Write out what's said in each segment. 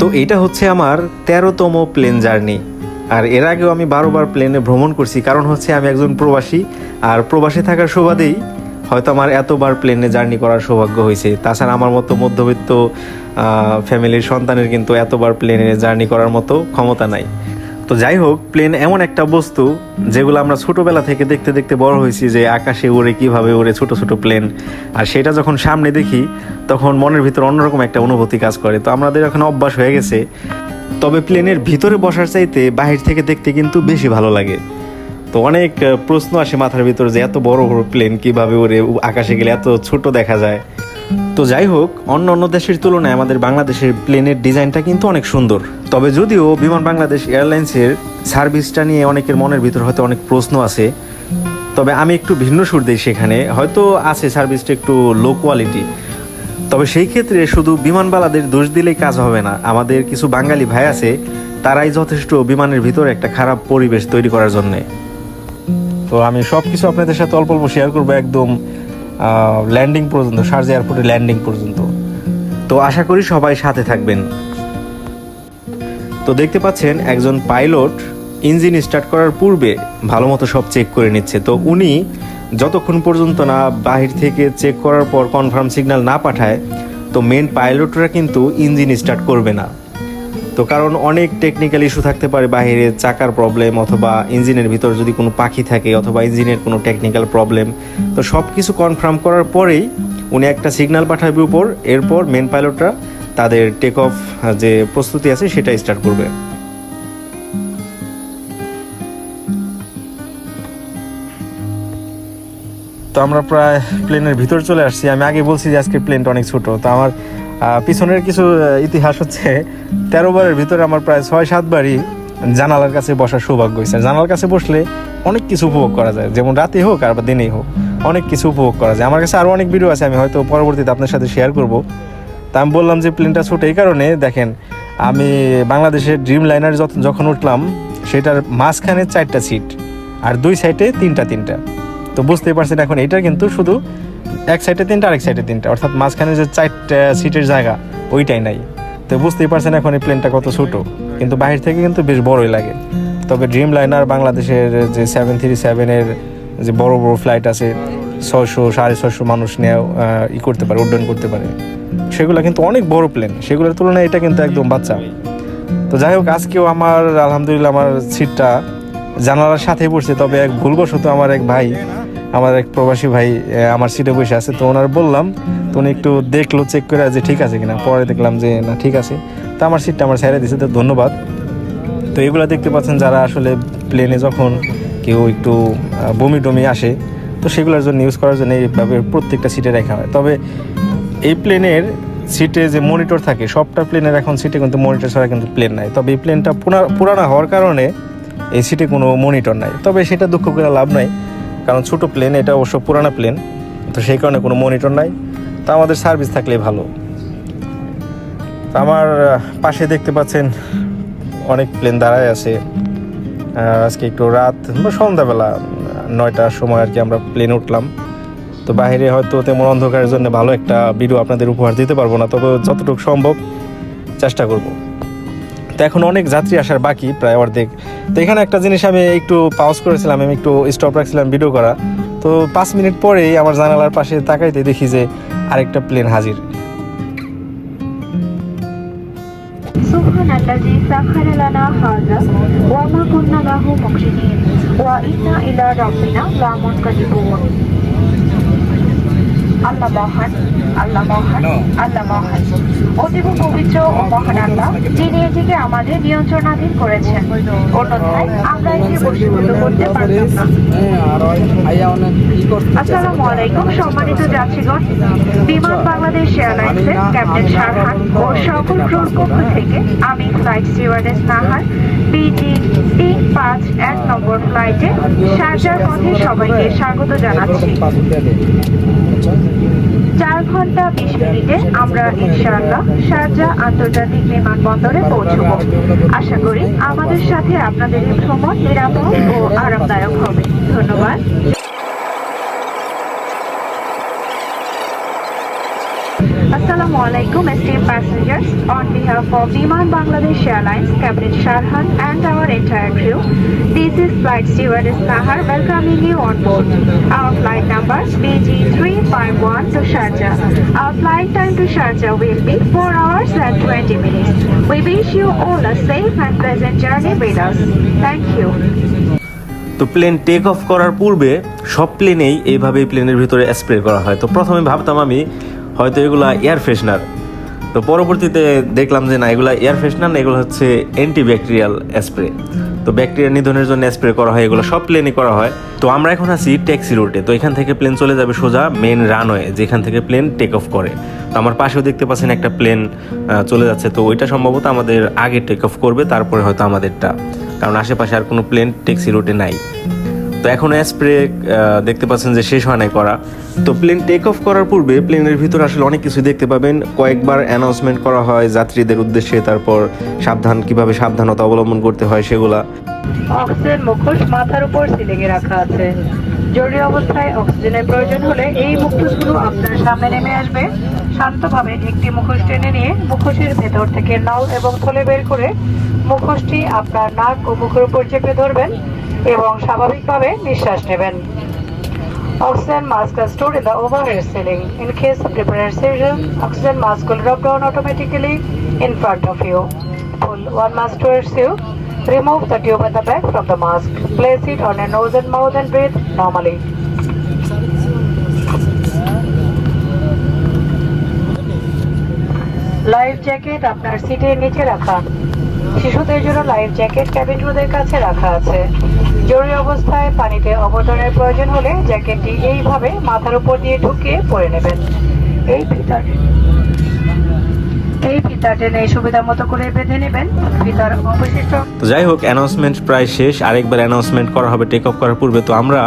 তো এটা হচ্ছে আমার তেরোতম প্লেন জার্নি আর এর আগেও আমি বারোবার প্লেনে ভ্রমণ করছি, কারণ হচ্ছে আমি একজন প্রবাসী, আর প্রবাসী থাকার সুবাদেই হয়তো আমার এতবার প্লেনে জার্নি করার সৌভাগ্য হয়েছে। তাছাড়া আমার মতো মধ্যবিত্ত ফ্যামিলির সন্তানের কিন্তু এতবার প্লেনে জার্নি করার মতো ক্ষমতা নাই। তো যাই হোক প্লেন এমন একটা বস্তু যেগুলো আমরা ছোটবেলা থেকে দেখতে দেখতে বড় হয়েছি যে আকাশে উড়ে কীভাবে উড়ে ছোট ছোট প্লেন আর সেটা যখন সামনে দেখি, তখন মনের ভিতর অন্যরকম একটা অনুভূতি কাজ করে। তো আমাদের এখন অভ্যাস হয়ে গেছে। তবে প্লেনের ভিতরে বসার চাইতে বাহির থেকে দেখতে কিন্তু বেশি ভালো লাগে। তো অনেক প্রশ্ন আসে মাথার ভিতর যে এত বড় বড় প্লেন কীভাবে উ- আকাশে গেলে এত ছোট দেখা যায়। তো যাই হোক, অন্য অন্য দেশের তুলনায় আমাদের বাংলাদেশের প্লেনের ডিজাইনটা কিন্তু অনেক সুন্দর। তবে যদিও বিমান বাংলাদেশ এয়ারলাইন্সের সার্ভিসটা নিয়ে অনেকের মনের ভিতর হয়তো অনেক প্রশ্ন আছে, তবে আমি একটু ভিন্ন সুর দিই সেখানে। হয়তো আছে সার্ভিসটা একটু লো কোয়ালিটি তবে সেই ক্ষেত্রে শুধু বিমানবালাদের দোষ দিলেই কাজ হবে না। আমাদের কিছু বাঙালি ভাই আছে, তারাই যথেষ্ট বিমানের ভিতরে একটা খারাপ পরিবেশ তৈরি করার জন্যে। তো আমি সব কিছু আপনাদের সাথে অল্প অল্প শেয়ার করব একদম ল্যান্ডিং পর্যন্ত, শারজা এয়ারপোর্টে ল্যান্ডিং পর্যন্ত। তো আশা করি সবাই সাথে থাকবেন। তো দেখতে পাচ্ছেন, একজন পাইলট ইঞ্জিন স্টার্ট করার পূর্বে ভালো মতো সব চেক করে নিচ্ছে। তো উনি যতক্ষণ পর্যন্ত না বাহির থেকে চেক করার পর কনফার্ম সিগন্যাল না পাঠায়, তো মেন পাইলটরা কিন্তু ইঞ্জিন স্টার্ট করবে না। তো কারণ অনেক টেকনিক্যাল ইস্যু থাকতে পারে বাইরে চাকার প্রবলেম অথবা ইঞ্জিনের ভিতর যদি কোনো পাখি থাকে অথবা ইঞ্জিনের কোনো টেকনিক্যাল প্রবলেম তো সব কিছু কনফার্ম করার পরেই উনি একটা সিগন্যাল পাঠাবে উপর, এরপর মেন পাইলটরা তাদের টেক অফ যে প্রস্তুতি আছে সেটা স্টার্ট করবে। তো আমরা প্রায় প্লেনের ভিতর চলে আসছি। আমি আগে বলছি যে আজকে প্লেনটা অনেক ছোট। তো আমার পিছনের কিছু ইতিহাস হচ্ছে, তেরো বারের ভিতরে আমার প্রায় ছয় সাতবারই জানালার কাছে বসার সৌভাগ্য হয়েছে। জানালার কাছে বসলে অনেক কিছু উপভোগ করা যায়, যেমন রাতে হোক আর দিনেই হোক, অনেক কিছু উপভোগ করা যায়। আমার কাছে আরও অনেক ভিডিও আছে, আমি হয়তো পরবর্তীতে আপনার সাথে শেয়ার করব। তা আমি বললাম যে প্লেনটা ছোট এই কারণে, দেখেন, আমি বাংলাদেশের ড্রিম লাইনার যত যখন উঠলাম, সেটার মাঝখানে চারটা সিট আর দুই সাইডে তিনটা তিনটা তো বুঝতেই পারছেন এখন এটা কিন্তু শুধু এক সাইডে তিনটা, আরেক সাইডে তিনটা। অর্থাৎ মাঝখানে যে চারটা সিটের জায়গা, ওইটাই নাই। তো বুঝতেই পারছেন এখন এই প্লেনটা কত ছোট। কিন্তু বাহির থেকে কিন্তু বেশ বড়ই লাগে। তবে ড্রিম লাইনার বাংলাদেশের যে সেভেন থ্রি সেভেনের যে বড় বড় ফ্লাইট আছে, ছয়শো, সাড়ে ছশো মানুষ নিয়ে ই করতে পারে, উড্ডয়ন করতে পারে। সেগুলো কিন্তু অনেক বড় প্লেন সেগুলোর তুলনায় এটা কিন্তু একদম বাচ্চা। তো যাই হোক, আজকেও আমার, আলহামদুলিল্লাহ আমার সিটটা জানালার সাথে পড়ছে। তবে এক ভুলবশত আমার এক ভাই আমার এক প্রবাসী ভাই আমার সিটে বসে আছে। তো ওনার বললাম, তো উনি একটু দেখল চেক করে যে ঠিক আছে কিনা। পরে দেখলাম যে, না, ঠিক আছে। তো আমার সিটটা আমার ছেড়ে দিয়েছে, তো ধন্যবাদ। তো এগুলো দেখতে পাচ্ছেন যারা আসলে প্লেনে যখন কেউ একটু বমি টমি আসে, তো সেগুলোর জন্য ইউজ করার জন্য এইভাবে প্রত্যেকটা সিটে রাখা হয়। তবে এই প্লেনের সিটে যে মনিটর থাকে, সবটা প্লেনের এখন সিটে কিন্তু মনিটর ছাড়া কিন্তু প্লেন নাই। তবে এই প্লেনটা পুরানো হওয়ার কারণে এই সিটে কোনো মনিটর নাই। তবে সেটা দুঃখ করে লাভ নাই। কারণ ছোট প্লেন এটা অবশ্য পুরানো প্লেন তো সেই কারণে কোনো মনিটর নাই। তা আমাদের সার্ভিস থাকলেই ভালো। আমার পাশে দেখতে পাচ্ছেন অনেক প্লেন দাঁড়ায় আছে। আজকে একটু রাত, বা সন্ধ্যাবেলা, নয়টার সময় আর কি আমরা প্লেন উঠলাম। তো বাইরে হয়তো তেমন অন্ধকারের জন্য ভালো একটা ভিডিও আপনাদের উপহার দিতে পারব না, তবে যতটুকু সম্ভব চেষ্টা করব। তো এখন অনেক যাত্রী আসার বাকি প্রায় অর্ধেক তো এখানে একটা জিনিস আমি একটু পাউজ করেছিলাম আমি একটু স্টপ রাখছিলাম ভিডিও করা তো পাঁচ মিনিট পরেই আমার জানালার পাশে তাকাইতে দেখি যে আরেকটা প্লেন হাজির سبحان الذي سخر لنا هذا وما كنا له مقرنين وإنا إلى ربنا لمنقلبون আল্লাহ মহান আল্লাহ মহান আল্লাহ মহান। অতীব পবিত্র ও মহান আল্লাহ যিনি এটিকে আমাদের নিয়ন্ত্রণাধীন করেছেন। অন্যথায় আমরা একে বশীভূত করতে পারতাম না। আসসালামু আলাইকুম সম্মানিত যাত্রীগণ। বিমান বাংলাদেশ এয়ারলাইন্সের ক্যাপ্টেন শারহান ও সকল ক্রুর পক্ষ থেকে আমি ফ্লাইট স্টিওয়ার্ডেস নাহার বিজি তিন পাঁচ এক ফ্লাইটে শারজার পথে সবাইকে স্বাগত জানাচ্ছি। চার ঘণ্টা বিশ মিনিটে আমরা ইনশাআল্লাহ শারজা আন্তর্জাতিক বিমানবন্দরে পৌঁছব। আশা করি আমাদের সাথে আপনাদের ভ্রমণ নিরাপদ ও আরামদায়ক হবে। ধন্যবাদ। আসসালামু alaikum, esteemed passengers. On behalf of Biman Bangladesh Airlines, Captain Sharhan and our entire crew, this is Flight Stewardess Nahar welcoming you on board. Our flight number BG351 to Sharjah. Our flight time to Sharjah will be 4 hours and 20 minutes. We wish you all a safe and pleasant journey with us. Thank you. তো plane take off করার পূর্বে সব প্লেনেই এইভাবেই প্লেনের ভিতরে spray করা হয় তো প্রথমে ভাবতাম আমি হয়তো এগুলা এয়ার ফ্রেশনার তো পরবর্তীতে দেখলাম যে না, এগুলা এয়ার ফ্রেশনার এগুলো হচ্ছে অ্যান্টিব্যাকটেরিয়াল স্প্রে তো ব্যাকটেরিয়া নিধনের জন্য স্প্রে করা হয়, এগুলো সব প্লেনে করা হয়। তো আমরা এখন আছি ট্যাক্সি রুটে তো এখান থেকে প্লেন চলে যাবে সোজা মেন রানওয়ে যেখান থেকে প্লেন টেক অফ করে। তো আমার পাশেও দেখতে পাচ্ছেন একটা প্লেন চলে যাচ্ছে। তো ওইটা সম্ভবত আমাদের আগে টেক অফ করবে, তারপরে হয়তো আমাদেরটা। কারণ আশেপাশে আর কোনো প্লেন ট্যাক্সি রুটে নাই। তো এখন স্প্রে দেখতে পাচ্ছেন যে শেষ হয় নাই করা। তো প্লেন টেক অফ করার পূর্বে প্লেনের ভিতরে আসলে অনেক কিছু দেখতে পাবেন। কয়েকবার অ্যানাউন্সমেন্ট করা হয় যাত্রীদের উদ্দেশ্যে, তারপর সাবধান, কীভাবে সাবধানতা অবলম্বন করতে হয় সেগুলা। অক্সিজেন মুখোশ মাথার উপর সিলিংয়ে রাখা আছে। জরুরি অবস্থায় অক্সিজেনের প্রয়োজন হলে এই মুখোশগুলো আপনার সামনে নেমে আসবে। শান্তভাবে একটি মুখোশ টেনে নিয়ে মুখোশের ভেতর থেকে নল এবং থলে বের করে মুখোশটি আপনার নাক ও মুখের উপর চেপে ধরবেন। এবং স্বাভাবিকভাবে নিঃশ্বাস নেবেন। Oxygen mask are store in the overhead ceiling. In case of prepared season oxygen mask will drop down automatically in front of you pull one mask towards you remove the tube in the back from the mask place it on a nose and mouth and breathe normally life jacket আপনার সিটের নিচে রাখা। শিশুদের জন্য life jacket cabin ক্রুদের কাছে রাখা আছে। জরুরি অবস্থায় পানিতে অবতরণের প্রয়োজন হলে জ্যাকেটটি এইভাবে মাথার উপর দিয়ে ঢুকিয়ে পরে নেবেন। এই ফিতার এই ফিতা টেনে সুবিধা মতো করে বেঁধে নেবেন। ফিতার অবশিষ্ট যাই হোক অ্যানাউন্সমেন্ট প্রায় শেষ। আরেকবার অ্যানাউন্সমেন্ট করা হবে টেক অফ করার পূর্বে তো আমরা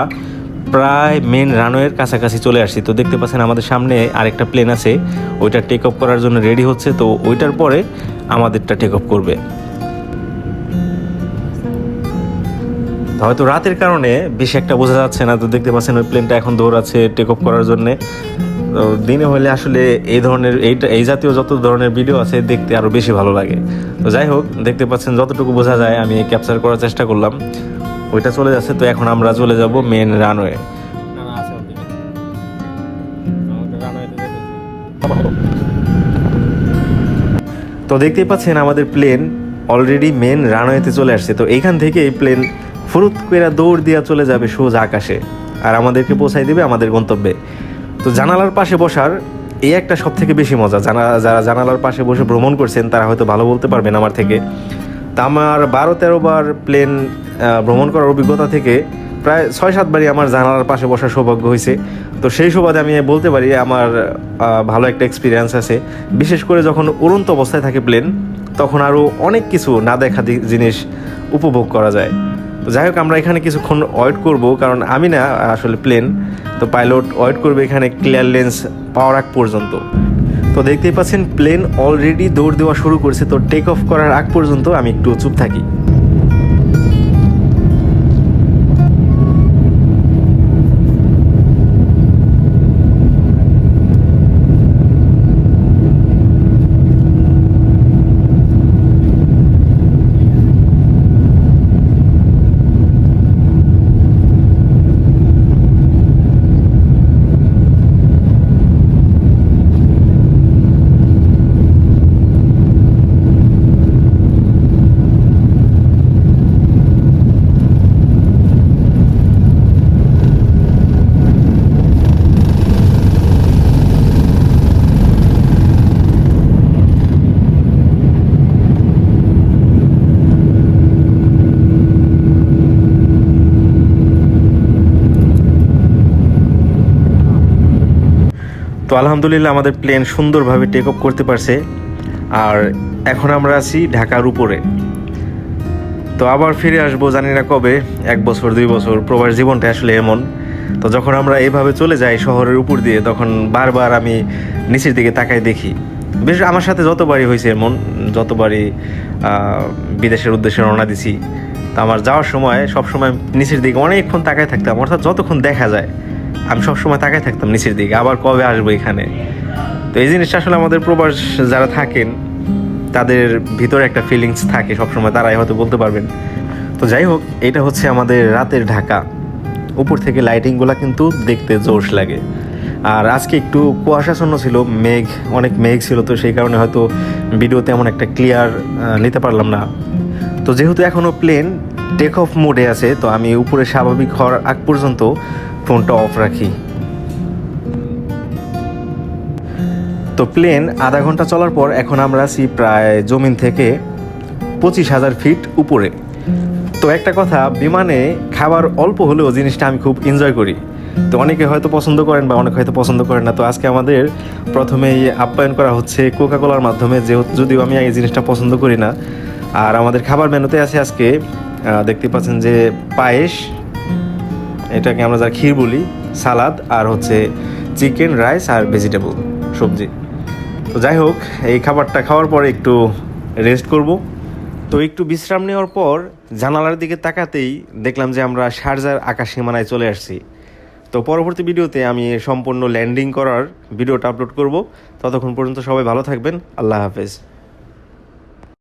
প্রায় মেন রানওয়ের কাছাকাছি চলে আসছি। তো দেখতে পাচ্ছেন আমাদের সামনে আরেকটা প্লেন আছে। ওইটা টেক অফ করার জন্য রেডি হচ্ছে। তো ওইটার পরে আমাদেরটা টেক অফ করবে। হয়তো রাতের কারণে বেশি একটা বোঝা যাচ্ছে না। তো দেখতে পাচ্ছেন ওই প্লেনটা এখন দৌড়াচ্ছে টেক অফ করার জন্যে। তো দিনে হলে আসলে এই ধরনের এইটা এই জাতীয় যত ধরনের ভিডিও আছে দেখতে আরও বেশি ভালো লাগে। তো যাই হোক, দেখতে পাচ্ছেন যতটুকু বোঝা যায় আমি ক্যাপচার করার চেষ্টা করলাম। ওইটা চলে যাচ্ছে, তো এখন আমরা চলে যাব মেন রানওয়ে তো দেখতেই পাচ্ছেন আমাদের প্লেন অলরেডি মেন রানওয়েতে চলে আসছে। তো এইখান থেকে এই প্লেন ফুরুত করে দৌড় দিয়া চলে যাবে সোজা আকাশে। আর আমাদেরকে পৌঁছাই দেবে আমাদের গন্তব্যে। তো জানালার পাশে বসার এই একটা সব থেকে বেশি মজা। জানা যারা জানালার পাশে বসে ভ্রমণ করছেন, তারা হয়তো ভালো বলতে পারবেন আমার থেকে। তা আমার বারো তেরো বার প্লেন ভ্রমণ করার অভিজ্ঞতা থেকে প্রায় ছয় সাতবারই আমার জানালার পাশে বসার সৌভাগ্য হয়েছে। তো সেই সুবাদে আমি বলতে পারি, আমার ভালো একটা এক্সপিরিয়েন্স আছে। বিশেষ করে যখন উড়ন্ত অবস্থায় থাকে প্লেন, তখন আরও অনেক কিছু না দেখা জিনিস উপভোগ করা যায়। তো যাই হোক, আমরা এখানে কিছুক্ষণ ওয়েট করব, কারণ আমি না, আসলে প্লেন তো পাইলট ওয়েট করবে এখানে ক্লিয়ার লেন্স পাওয়ার আগ পর্যন্ত। তো দেখতেই পাচ্ছেন প্লেন অলরেডি দৌড় দেওয়া শুরু করছে, তো টেক অফ করার আগ পর্যন্ত আমি একটু চুপ থাকি। তো আলহামদুলিল্লাহ আমাদের প্লেন সুন্দরভাবে টেক অফ করতে পারছে। আর এখন আমরা আছি ঢাকার উপরে। তো আবার ফিরে আসব জানি না কবে, এক বছর, দুই বছর, প্রবাস জীবনটা আসলে এমন। তো যখন আমরা এভাবে চলে যাই শহরের উপর দিয়ে, তখন বারবার আমি নিচের দিকে তাকাই দেখি। বেশ আমার সাথে যতবারই হয়েছে এমন, যতবারই বিদেশের উদ্দেশ্যে রওনা দিছি, তা আমার যাওয়ার সময় সবসময় নিচের দিকে অনেকক্ষণ তাকায় থাকতাম, অর্থাৎ যতক্ষণ দেখা যায় আমি সবসময় তাকায় থাকতাম নিচের দিকে, আবার কবে আসব এখানে? তো এই জিনিসটা আসলে আমাদের প্রবাস যারা থাকেন, তাদের ভিতরে একটা ফিলিংস থাকে সবসময়, তারাই হয়তো বলতে পারবেন। তো যাই হোক, এটা হচ্ছে আমাদের রাতের ঢাকা। উপর থেকে লাইটিংগুলো কিন্তু দেখতে জোশ লাগে। আর আজকে একটু কুয়াশাচ্ছন্ন ছিল, মেঘ, অনেক মেঘ ছিল, তো সেই কারণে হয়তো ভিডিও তেমন একটা ক্লিয়ার নিতে পারলাম না। তো যেহেতু এখনও প্লেন টেক অফ মোডে আছে, তো আমি উপরে স্বাভাবিক হওয়ার আগ পর্যন্ত ফোনটা অফ রাখি। তো প্লেন আধা ঘণ্টা চলার পর এখন আমরা আছি প্রায় জমিন থেকে পঁচিশ হাজার ফিট উপরে। তো একটা কথা, বিমানে খাবার অল্প হলেও জিনিসটা আমি খুব এনজয় করি। তো অনেকে হয়তো পছন্দ করেন বা অনেকে হয়তো পছন্দ করেন না। তো আজকে আমাদের প্রথমেই আপ্যায়ন করা হচ্ছে কোকা কোলার মাধ্যমে, যেহেতু যদিও আমি এই জিনিসটা পছন্দ করি না। আর আমাদের খাবার মেনুতে আছে আজকে দেখতে পাচ্ছেন যে পায়েস এটাকে আমরা যা ক্ষীর বলি, সালাদ, আর হচ্ছে চিকেন, রাইস আর ভেজিটেবল সবজি। তো যাই হোক, এই খাবারটা খাওয়ার পরে একটু রেস্ট করব। তো একটু বিশ্রাম নেওয়ার পর জানালার দিকে তাকাতেই দেখলাম যে আমরা শারজার আকাশ সীমানায় চলে আসছি। তো পরবর্তী ভিডিওতে আমি সম্পূর্ণ ল্যান্ডিং করার ভিডিওটা আপলোড করব। ততক্ষণ পর্যন্ত সবাই ভালো থাকবেন। আল্লাহ হাফেজ।